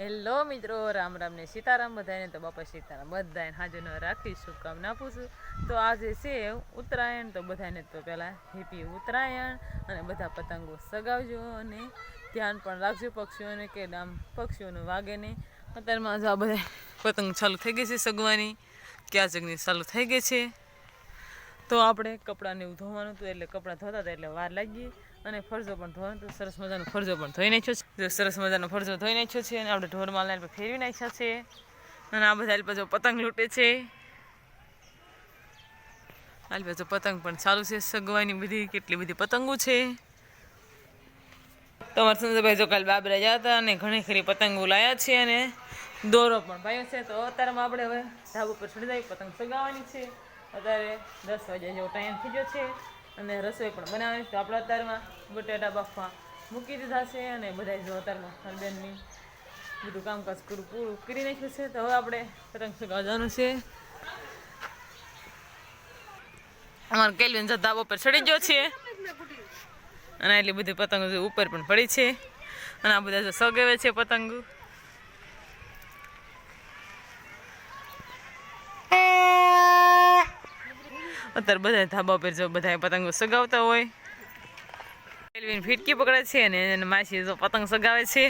Hello મિત્રો, રામ રામ ને સીતારામ બધાને તો બાપા સીતારામ બધાને હાજરનો રાખી શુભકામના આપું છું. તો આજે છે ઉત્તરાયણ, તો બધાને તો પહેલાં હેપી ઉત્તરાયણ અને બધા પતંગો સગાવજો અને ધ્યાન પણ રાખજો પક્ષીઓને, કે આમ પક્ષીઓને વાગે નહીં. અત્યારમાં આ બધા પતંગ ચાલુ થઈ ગઈ છે સગવાની, ક્યાં જગની ચાલુ થઈ ગઈ છે. તો આપણે કપડાને ધોવાનું હતું, એટલે કપડાં ધોતા હતા, એટલે વાર લાગી. અને ફરજો પણ ધોવાનું તો સરસ મજાનો ફરજો પણ ધોઈ નાખ્યો છે. જો સરસ મજાનો ફરજો ધોઈ નાખ્યો છે અને આપણે ઢોર માલ ફેરવી નાખ્યા છે. અને આ બધા પાછો પતંગ લૂંટે છે. અલ્પા જો પતંગ પણ ચાલુ છે. સગવાની બધી કેટલી બધી પતંગો છે. તમારા સંજયભાઈ જો કાલ બાબરા ગયા હતા અને ઘણી ખરી પતંગો લાયા છે અને દોરો પણ પાયો છે. તો અત્યારમાં આપણે હવે ધાબા પર ચડી જાય પતંગ સગાવવાની છે. અત્યારે દસ વાગ્યા જેવો ટાઈમ થઈ ગયો છે. અને રસોઈ પણ બનાવવાની તો આપણે અત્યારમાં બટેટા બાફવા મૂકી દીધા છે અને બધા જો અત્યારમાં હરબેનની બધું કામકાજ પૂરું પૂરું કરી નાખ્યું છે. તો હવે આપણે પતંગ સગાવવા જવાનું છે. અમારે કેલ્વિન જતા બપોર પર ચડી ગયો છે. અને એટલી બધી પતંગો ઉપર પણ પડી છે. અને આ બધા સગાવે છે પતંગો. અત્યારે બધા ધાબા પર જો બધા પતંગો સગાવતા હોય. એલવીન ફીટકી પકડે છે અને એને માસી જો પતંગ સગાવે છે.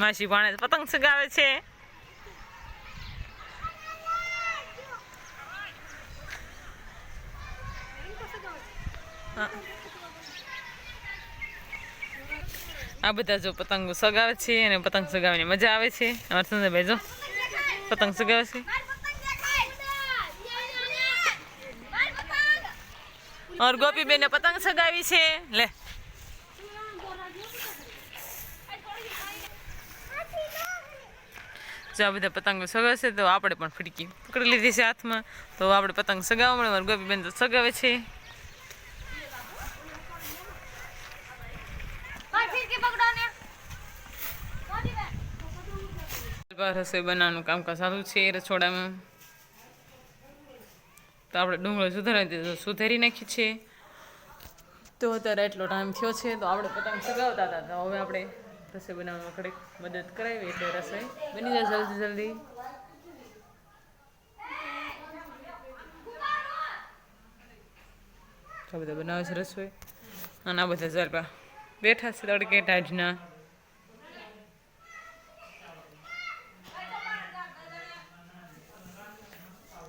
માસી ભાણે પતંગ સગાવે છે. આ બધા જો પતંગો સગાવે છે અને પતંગ સગાવવાની મજા આવે છે. અમારા સંજયભાઈ જો પતંગ સગાવે છે. ઓર ગોપી બેને પતંગ સગાવી છે. લે. જો આ બધા પતંગો સગાવશે તો આપણે પણ ફીડકી પકડી લીધી છે હાથમાં. તો આપણે પતંગ સગાવવા મળે, ઓર ગોપી બેન તો સગાવે છે. રસોઈ બનાવવાનું કામકાજ ચાલુ છે રસોડામાં. તો આપણે ડુંગળો સુધારી સુધારી નાખી છે. તો અત્યારે એટલો ટાઈમ થયો છે, તો આપણે પતંગ સગાવતા હતા. તો હવે આપણે રસોઈ બનાવવામાં કડક મદદ કરાવી, એટલે રસોઈ બની જાય જલ્દી જલ્દી. તો બધા બનાવે છે રસોઈ. અને આ બધા જરબા બેઠા છે તડકે ટાઢના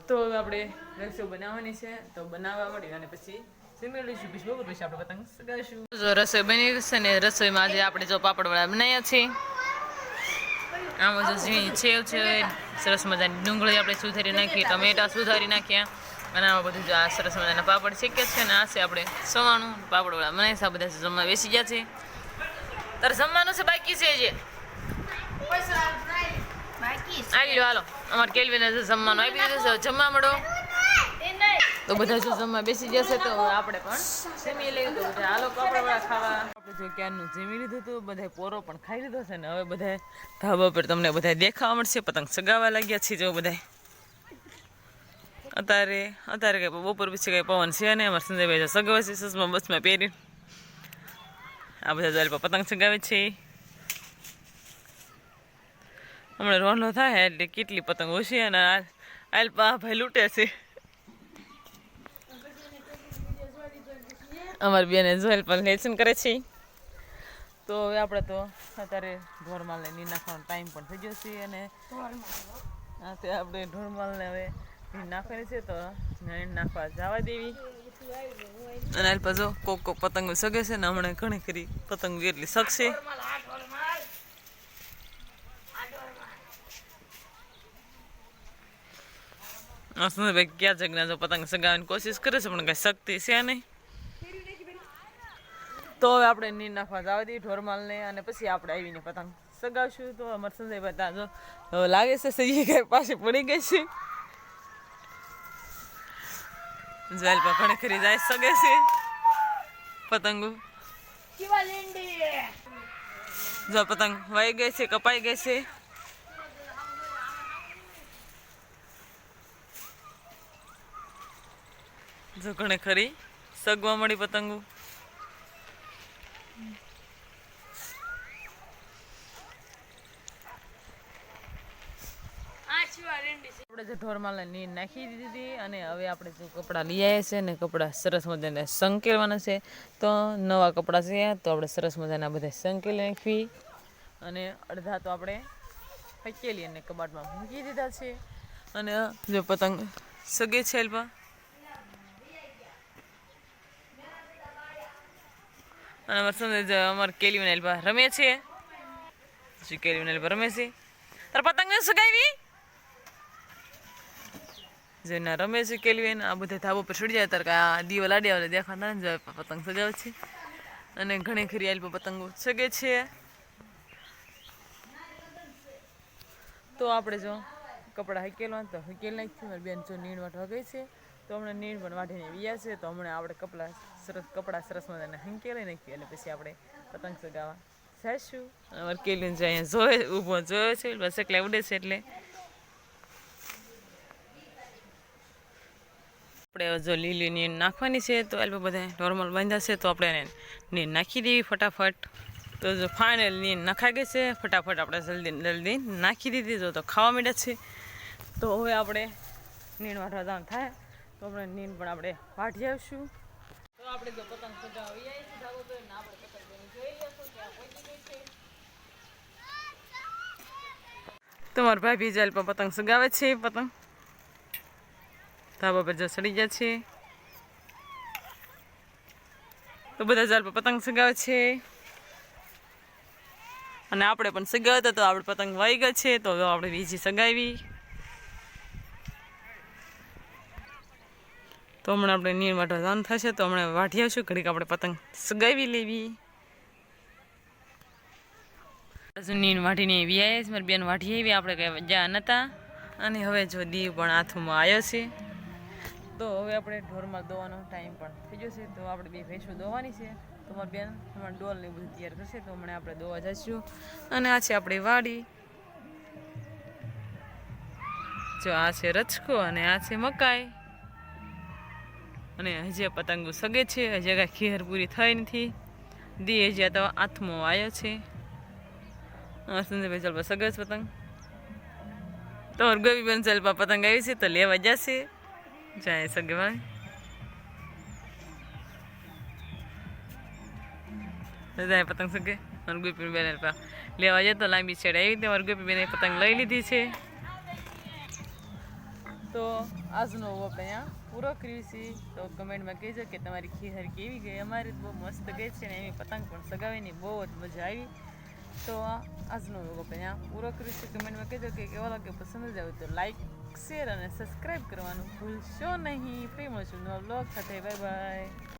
તો હવે આપણે રસોઈ બનાવવાની છે. તો બનાવવા મળી અને પછી સિમેન્ટ લઈશું બપોર પછી આપણે પતંગ સગાવીશું જો રસોઈ બની ગઈ છે ને રસોઈમાં આજે આપણે જો પાપડવાળા બનાવ્યા છે આમાં જો ઝીણી છેવ છે સરસ મજાની ડુંગળી આપણે સુધારી નાખીએ ટમેટા સુધારી નાખ્યા. અને આમાં બધું જો આ સરસ મજાના પાપડ શેક્યા છે ને આ છે આપણે સવાણું પાપડવાળા છે. આ બધા જમવા બેસી ગયા છે. તારે જમવાનું છે બાકી છે જે આવી લો હાલો. અમારે કેલ્વીને છે જમવાનું આપી દીધું છે. જમવા મળો. તો બધા જો જમવા બેસી જશે તો આપણે પણ જમી લઈ તો બધા. હાલો પાપડવાળા ખાવા. આપણે જો ક્યારનું જમી લીધું હતું બધા પોરો પણ ખાઈ લીધો છે ને હવે બધા ધાબા પર તમને બધા દેખાવા મળશે. પતંગ સગાવા લાગ્યા છે જો બધા અત્યારે અત્યારે કઈ બપોર પછી કઈ પવન છે ને અમારે સંજયભાઈ સગાવે છે, સસમાં બસમાં પહેરી આ બધા જાલ પતંગ સગાવે છે. હમણાં રોનો થાય એટલે કેટલી પતંગ ઓછી અને આલપા ભાઈ લૂંટે છે. અમારી બેને જોયેલ પણ લેસન કરે છે. તો હવે આપણે તો અત્યારે ઢોરમાલને ની નાખવાનો ટાઈમ પણ થઈ ગયો છે અને હા તે આપણે ઢોરમાલને હવે ની નાખવાની છે તો નીણ નાખવા જવા દેવી. અને આલપા જો કોક કોક પતંગો સગે છે ને હમણાં ઘણી ખરી પતંગો એટલી સગશે. ભાઈ ક્યાં જગના જો પતંગ સગાવવાની કોશિશ કરે છે પણ કઈ શક્તિ છે નહીં તો હવે આપણે નિર્નાફા જવા દઈએ ઢોરમાલને અને પછી આપણે આવીને પતંગ સગાવશું તો અમારે સંજયભાઈ ત્યાં જો લાગે છે સજી કઈ પાછી પડી ગઈ છે જેલ પર ખરી જાય સગે છે પતંગો જો પતંગ વાઈ ગઈ છે કપાઈ ગઈ છે જો ઘણે ખરી. સગવા મળી પતંગો. આપણે જે નીર નાખી દીધી અને હવે આપણે જે કપડાં લઈ આવ્યા છે ને કપડાં સરસ મજાને સંકેલવાના છે, તો નવા કપડાં છે, તો આપણે સરસ મજાના બધા સંકેલી નાખવી. અને અડધા તો આપણે હકેલી અને કબાટમાં મૂકી દીધા છે. અને જો પતંગ સગે છે અને અમારે સંદેશ અમારે કેલીઓને એલપા રમે છે પછી કેલીઓને એલપા રમે છે તાર પતંગ સગાવી જેના રમે છે કેલવીન આ બધા ધાબો પર છોડી જાય તાર કે દીવો લાડ્યા વાળા દેખાતા ને જાય પતંગ સગાવે છે. અને ઘણી ખરી આલ પતંગો સગે છે. તો આપણે જો કપડાં હકેલવા તો હકેલ નાખ્યું મારી બેન જો નીણ વાટવા ગઈ છે. તો હમણાં નીણ પણ વાઢીને વ્યા છે, તો હમણાં આપણે કપડાં સરસ કપડાં સરસ મજાને હંકેલી નાખીએ એટલે પછી આપણે પતંગ ચગાવા જઈશું અમારે કેલીન જો અહીંયા જોવે, ઊભો જોયો છે બસ એકલા ઉડે છે એટલે. આપણે જો લીલી નીર નાખવાની છે, તો એટલે બધા નોર્મલ બાંધ્યા છે, તો આપણે એને નીર નાખી દેવી ફટાફટ. તો જો ફાઇનલ નીર નખાઈ ગઈ છે, ફટાફટ આપણે જલ્દી જલ્દી નાખી દીધી, જો તો ખાવા માંડ્યા છે. તો હવે આપણે નીણ વાઢવા જવાનું થાય. તો આપણે નીન પણ આપણે પાઠી આવશું. તો આપણે જો પતંગ સગાવી આવીએ છે ધારો તો ના આપણે પતંગ જોઈ લેશું કે આ પહોંચી ગઈ છે. તમારા ભાઈ ભીજાલ પર પતંગ સગાવે છે પતંગ. ધાબા પર જો ચડી ગયા છે. તો બધા જાલ પર પતંગ સગાવે છે. અને આપણે પણ સગાવતા તો આપણે પતંગ વાઈ ગયા છે તો હવે આપણે બીજી સગાવી. તો હમણાં આપણે નીર માટે જવાનું થશે તો હમણાં વાટી આવશું. ઘડીક આપણે પતંગ સગાવી લેવી. હજુ નીર વાઢીને એવી આવ્યા છે. મારી બેન વાટી આવી. આપણે કંઈ જ્યાં નહોતા અને હવે જો દીવ પણ હાથમાં આવ્યો છે. તો હવે આપણે ઢોરમાં દોવાનો ટાઈમ પણ થઈ ગયો છે. તો આપણે બે ભેંસો દોવાની છે. તો મારી બેન હમણાં ડોલ ને બધું તૈયાર કરશે. તો હમણાં આપણે દોવા જઈશું. અને આ છે આપણી વાડી. જો આ છે રચકો અને આ છે મકાઈ. અને હજી પતંગો સગે છે, હજી કાંઈ ખેર પૂરી થઈ નથી. દી હજી તો આથમો આવ્યો છે. સંજયભાઈ ચાલ સગે છે પતંગ. તો ગવી બેન ચાલ પતંગ આવી છે, તો લેવા જશે. જાય સગે ભાઈ. જાય પતંગ સગે. અને ગોપી બેન લેવા જાય, તો લાંબી છેડ આવી રીતે મારી ગોપી બેને પતંગ લઈ લીધી છે. તો આજનો આપણે અહીંયા. પૂરો કર્યું છે. તો કમેન્ટમાં કહેજો કે તમારી ખીહર કેવી ગઈ? અમારી બહુ મસ્ત ગઈ છે ને એની પતંગ પણ સગાવીની બહુ જ મજા આવી. તો આજનો લોકો અહીંયા પૂરો કર્યું છે. કમેન્ટમાં કહેજો કે કેવો લાગે પસંદ જ આવે તો લાઈક શેર અને સબસ્ક્રાઈબ કરવાનું ભૂલશો નહીં. ફ્રી મળશું નવા બ્લોગ સાથે. Bye bye